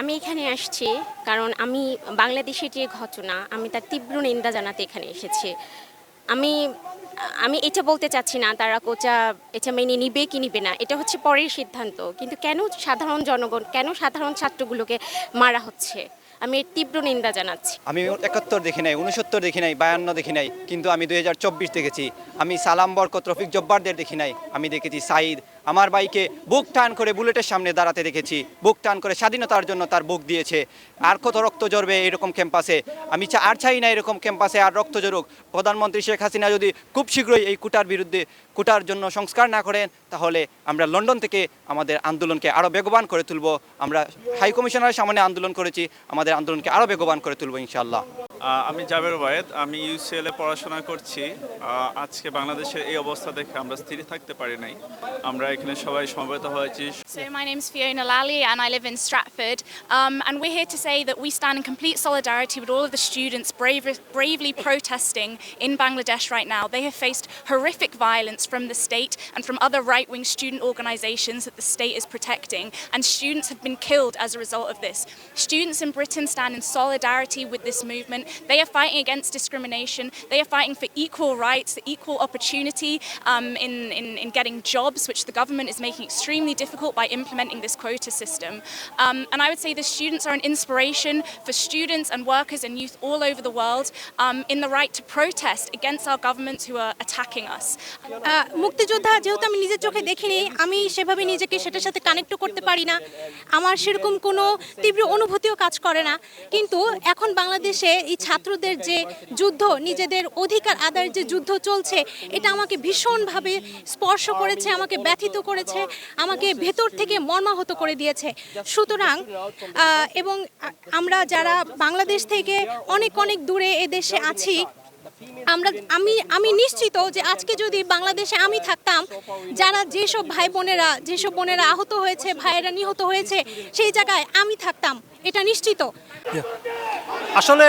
আমি এখানে আসছি কারণ আমি বাংলাদেশের যে ঘটনা, আমি তার তীব্র নিন্দা জানাতে এখানে এসেছি। আমি আমি এটা বলতে চাচ্ছি না, তারা কোচা, এটা মেনে নিবে কি নিবে না, এটা হচ্ছে পরের সিদ্ধান্ত। কিন্তু কেন সাধারণ জনগণ, কেন সাধারণ ছাত্রগুলোকে মারা হচ্ছে? আমি এর তীব্র নিন্দা জানাচ্ছি। আমি একাত্তর দেখি নাই উনসত্তর দেখি নাই, বায়ান্ন দেখি নাই, কিন্তু আমি দুই হাজার চব্বিশ দেখেছি। আমি সালাম বরকত রফিক জব্বারদের দেখি নাই, আমি দেখেছি সাইদ আমার বাইকে বুক টান করে বুলেটের সামনে দাঁড়াতে দেখেছি। বুক টান করে স্বাধীনতার জন্য তার বুক দিয়েছে। আর কত রক্ত জড়বে এরকম ক্যাম্পাসে? আমি আর চাই না এরকম ক্যাম্পাসে আর রক্ত জড়ুক প্রধানমন্ত্রী শেখ হাসিনা যদি খুব শীঘ্রই এই কুটার বিরুদ্ধে কুটার জন্য সংস্কার না করেন তাহলে আমরা লন্ডন থেকে আমাদের আন্দোলনকে আরও বেগবান করে তুলব। আমরা হাই কমিশনারের সামনে আন্দোলন করেছি। আমাদের আন্দোলনকে আরও বেগবান করে তুলব ইনশাআল্লাহ। আহ, আমি জাবের ওয়াহেদ আমি ইউসিএল এ পড়াশোনা করছি আহ, আজকে বাংলাদেশের এই অবস্থা দেখে আমরা স্থির থাকতে পারি নাই আমরা এখানে সবাই সমবেত হয়েছি So my name's Fiona Lally and I live in Stratford. Um, and we're here to say that we stand in complete solidarity with all of the students brave, bravely protesting in Bangladesh right now. They have faced horrific violence from the state and from other right-wing student organisations that the state is protecting. And students have been killed as a result of this. Students in Britain stand in solidarity with this movement. They are fighting against discrimination. They are fighting for equal rights, equal opportunity um, in, in, in getting jobs, which the government is making extremely difficult by implementing this quota system. Um, and I would say the students are an inspiration for students and workers and youth all over the world um, in the right to protest against our governments who are attacking us. মুক্তিযোদ্ধা যেহেতু নিজের চোখে দেখিনি আমি সেভাবে নিজেকে সেটার সাথে করতে পারি না আমার সেরকম কোনো তীব্র অনুভূতিও কাজ করে না কিন্তু এখন বাংলাদেশে ছাত্রদের যে যুদ্ধ, নিজেদের অধিকার আদায়ের যে যুদ্ধ চলছে, এটা আমাকে ভীষণভাবে স্পর্শ করেছে, আমাকে ব্যথিত করেছে, আমাকে ভেতর থেকে মর্মাহত করে দিয়েছে। সুতরাং এবং আমরা যারা বাংলাদেশ থেকে অনেক অনেক দূরে এদেশে আছি, আমরা, আমি আমি নিশ্চিত যে আজকে যদি বাংলাদেশে আমি থাকতাম, যারা যেসব ভাই বোনেরা, যেসব বোনেরা আহত হয়েছে, ভাইয়েরা নিহত হয়েছে, সেই জায়গায় আমি থাকতাম, এটা নিশ্চিত। আসলে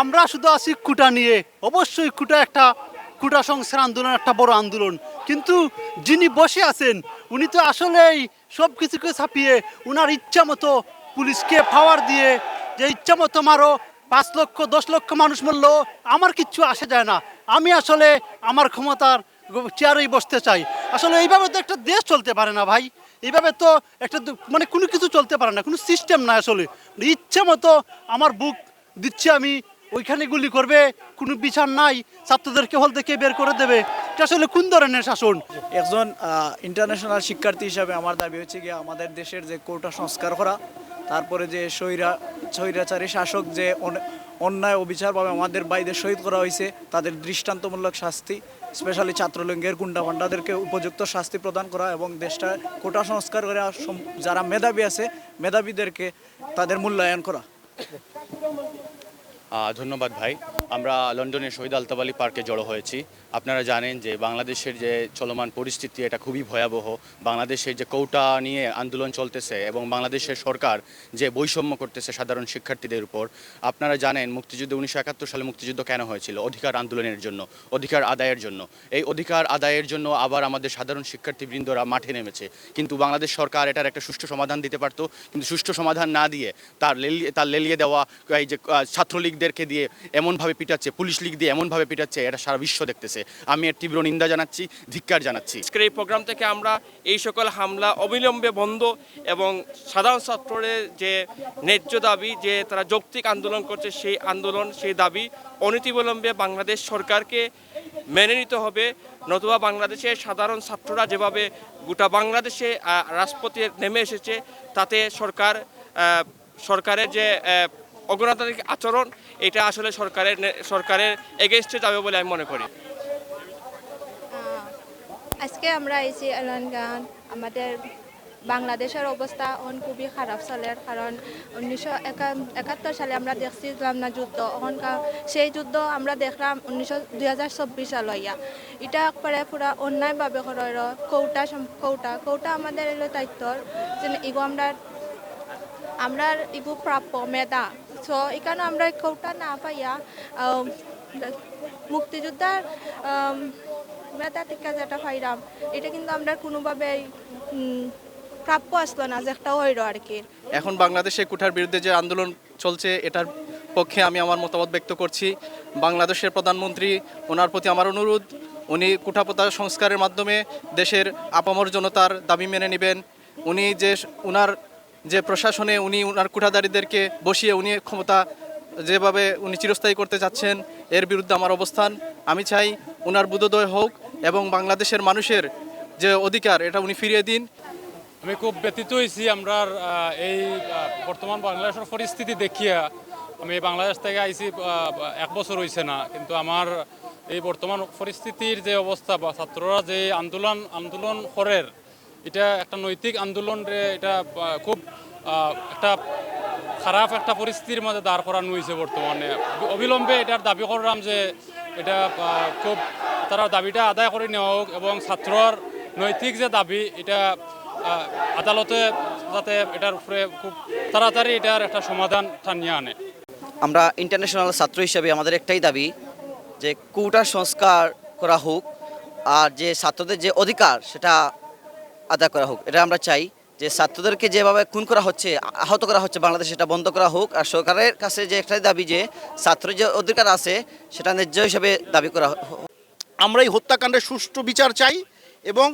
আমরা শুধু আছি কুটা নিয়ে। অবশ্যই কুটা একটা কুটা সংস্কার আন্দোলন একটা বড় আন্দোলন। কিন্তু যিনি বসে আছেন, উনি তো আসলেই সব কিছুকে ছাপিয়ে উনার ইচ্ছা মতো পুলিশকে পাওয়ার দিয়ে, যে ইচ্ছা মতো মারো, পাঁচ লক্ষ, দশ লক্ষ মানুষ মরলো, আমার কিচ্ছু আসে যায় না। আমি আসলে আমার ক্ষমতার চেয়ারেই বসতে চাই। আসলে এইভাবে তো একটা দেশ চলতে পারে না ভাই। এইভাবে তো একটা মানে কোনো কিছু চলতে পারে না, কোনো সিস্টেম না আসলে। ইচ্ছে মতো আমার বুক দিচ্ছি আমি ওইখানে গুলি করবে, কোনো বিচার নাই, ছাত্রদেরকে হল থেকে বের করে দেবে। এটা আসলে কোন ধরনের শাসন? একজন ইন্টারন্যাশনাল শিক্ষার্থী হিসাবে আমার দাবি হচ্ছে গিয়ে আমাদের দেশের যে কোটা সংস্কার করা, তারপরে যে স্বৈরা, স্বৈরাচারী শাসক যে অন- অন্যায় অবিচারভাবে আমাদের বাইদের শহীদ করা হয়েছে, তাদের দৃষ্টান্তমূলক শাস্তি স্পেশালি ছাত্রলিঙ্গের গুন্ডা পান্ডাদেরকে উপযুক্ত শাস্তি প্রদান করা এবং দেশটা কোটা সংস্কার করে যারা মেধাবী আছে, মেধাবীদেরকে তাদের মূল্যায়ন করা। ধন্যবাদ ভাই। আমরা লন্ডনের শহীদ আলতাবালি পার্কে জড়ো হয়েছি। আপনারা জানেন যে বাংলাদেশের যে চলমান পরিস্থিতি এটা খুবই ভয়াবহ। বাংলাদেশের যে কৌটা নিয়ে আন্দোলন চলতেছে এবং বাংলাদেশের সরকার যে বৈষম্য করতেছে সাধারণ শিক্ষার্থীদের উপর আপনারা জানেন মুক্তিযুদ্ধ উনিশশো একাত্তর সালে মুক্তিযুদ্ধ কেন হয়েছিল? অধিকার আন্দোলনের জন্য অধিকার আদায়ের জন্য। এই অধিকার আদায়ের জন্য আবার আমাদের সাধারণ শিক্ষার্থীবৃন্দরা মাঠে নেমেছে। কিন্তু বাংলাদেশ সরকার এটার একটা সুষ্ঠু সমাধান দিতে পারতো। কিন্তু সুষ্ঠু সমাধান না দিয়ে তার লেলিয়ে তার লেলিয়ে দেওয়া এই যে আহ, ছাত্রলীগদেরকে দিয়ে এমনভাবে পিটাচ্ছে, পুলিশ লীগ দিয়ে এমনভাবে পিটাচ্ছে, এটা সারা বিশ্ব দেখতেছে। আমি এর তীব্র নিন্দা জানাচ্ছি, ধিক্কার জানাচ্ছি। আজকের এই প্রোগ্রাম থেকে আমরা এই সকল হামলা অবিলম্বে বন্ধ এবং সাধারণ ছাত্রদের যে ন্যায্য দাবি, যে তারা যৌক্তিক আন্দোলন করছে সেই আন্দোলন, সেই দাবি অনতিবিলম্বে বাংলাদেশ সরকারকে মেনে নিতে হবে। নতুবা বাংলাদেশের সাধারণ ছাত্ররা যেভাবে গোটা বাংলাদেশে রাজপথে নেমে এসেছে, তাতে সরকার সরকারের যে অগণতান্ত্রিক আচরণ, এটা আসলে সরকারের সরকারের এগেনস্টে যাবে বলে আমি মনে করি। আজকে আমরা এসেছি এলানগান আমাদের বাংলাদেশের অবস্থা অন খুবই খারাপ চলে, কারণ উনিশশো একাত্তর সালে আমরা দেখছিলাম না যুদ্ধ। ওখানকার সেই যুদ্ধ আমরা দেখলাম উনিশশো দুই হাজার চব্বিশ সালইয়া। এটা একবারে পুরা অন্যায়ভাবে করার কৌটা কৌটা কৌটা আমাদের এলো দায়িত্বর। যে ইগো আমরা আমরা ইগু প্রাপ্য মেধা। সো এখানে আমরা কৌটা না পাইয়া মুক্তিযোদ্ধার মেধা থেকে যেটা পাইলাম এটা কিন্তু আমরা কোনোভাবেই উম, প্রাপ্য আসলো না যে একটা হইল আর কি। এখন বাংলাদেশে কুঠার বিরুদ্ধে যে আন্দোলন চলছে এটার পক্ষে আমি আমার মতামত ব্যক্ত করছি। বাংলাদেশের প্রধানমন্ত্রী ওনার প্রতি আমার অনুরোধ উনি কুঠাপোতা সংস্কারের মাধ্যমে দেশের আপামর জনতার দাবি মেনে নেবেন। উনি যে উনার যে প্রশাসনে উনি উনার কুঠাদারীদেরকে বসিয়ে উনি ক্ষমতা যেভাবে উনি চিরস্থায়ী করতে চাচ্ছেন, এর বিরুদ্ধে আমার অবস্থান। আমি চাই উনার বুধোদয় হোক এবং বাংলাদেশের মানুষের যে অধিকার, এটা উনি ফিরিয়ে দিন। আমি খুব ব্যতীত হয়েছি আমরা এই বর্তমান বাংলাদেশের পরিস্থিতি দেখিয়া। আমি বাংলাদেশ থেকে আইছি এক বছর হয়েছে না, কিন্তু আমার এই বর্তমান পরিস্থিতির যে অবস্থা বা ছাত্ররা যে আন্দোলন আন্দোলন করের এটা একটা নৈতিক আন্দোলন রে, এটা খুব একটা খারাপ একটা পরিস্থিতির মধ্যে দাঁড় করানো হয়েছে বর্তমানে। অবিলম্বে এটার দাবি করলাম যে এটা খুব, তারা দাবিটা আদায় করে নেওয়া হোক এবং ছাত্রর নৈতিক যে দাবি, এটা আদালতে যাতে এটার উপরে খুব তাড়াতাড়ি এটার একটা সমাধান টানিয়ে আনে। আমরা ইন্টারন্যাশনাল ছাত্র হিসেবে আমাদের একটাই দাবি যে, কোটা সংস্কার করা হোক, আর যে ছাত্রদের যে অধিকার, সেটা আদায় করা হোক। এটা আমরা চাই যে ছাত্রদেরকে যেভাবে খুন করা হচ্ছে, আহত করা হচ্ছে বাংলাদেশে, সেটা বন্ধ করা হোক। আর সরকারের কাছে যে একটাই দাবি যে ছাত্র যে অধিকার আছে, সেটা ন্যায্য হিসেবে দাবি করা আমরা এই হত্যাকাণ্ডের সুষ্ঠু বিচার চাই এবং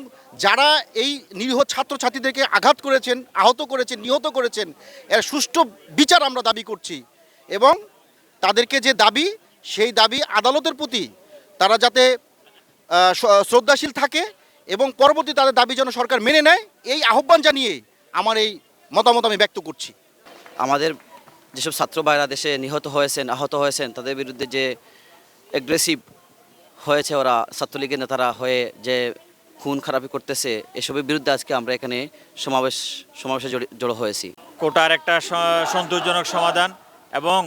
যারা এই নিরীহ ছাত্রছাত্রীদেরকে আঘাত করেছেন, আহত করেছেন, নিহত করেছেন, এর সুষ্ঠু বিচার আমরা দাবি করছি এবং তাদেরকে যে দাবি, সেই দাবি আদালতের প্রতি তারা যাতে শ্রদ্ধাশীল থাকে এবং পরবর্তী তাদের দাবি যেন সরকার মেনে নেয় এই আহ্বান জানিয়ে আমার এই মতামত আমি ব্যক্ত করছি। আমাদের যেসব ছাত্র ভাইরা দেশে নিহত হয়েছেন আহত হয়েছেন তাদের বিরুদ্ধে যে অ্যাগ্রেসিভ হয়েছে ওরা ছাত্রলীগের নেতারা হয়ে যে খুন খারাপি করতেছে এসবের বিরুদ্ধে আজকে আমরা এখানে সমাবেশ সমাবেশে জড়ি- জড়ো হয়েছি। কোটার একটা সন্তোষজনক সমাধান এবং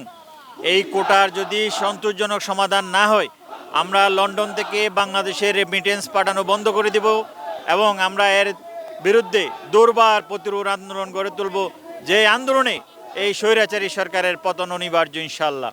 এই কোটার যদি সন্তোষজনক সমাধান না হয় আমরা লন্ডন থেকে বাংলাদেশের রেমিটেন্স পাঠানো বন্ধ করে দেব এবং আমরা এর বিরুদ্ধে দুর্বার প্রতিরোধ আন্দোলন গড়ে তুলব। যে আন্দোলনে এই স্বৈরাচারী সরকারের পতন অনিবার্য ইনশাল্লাহ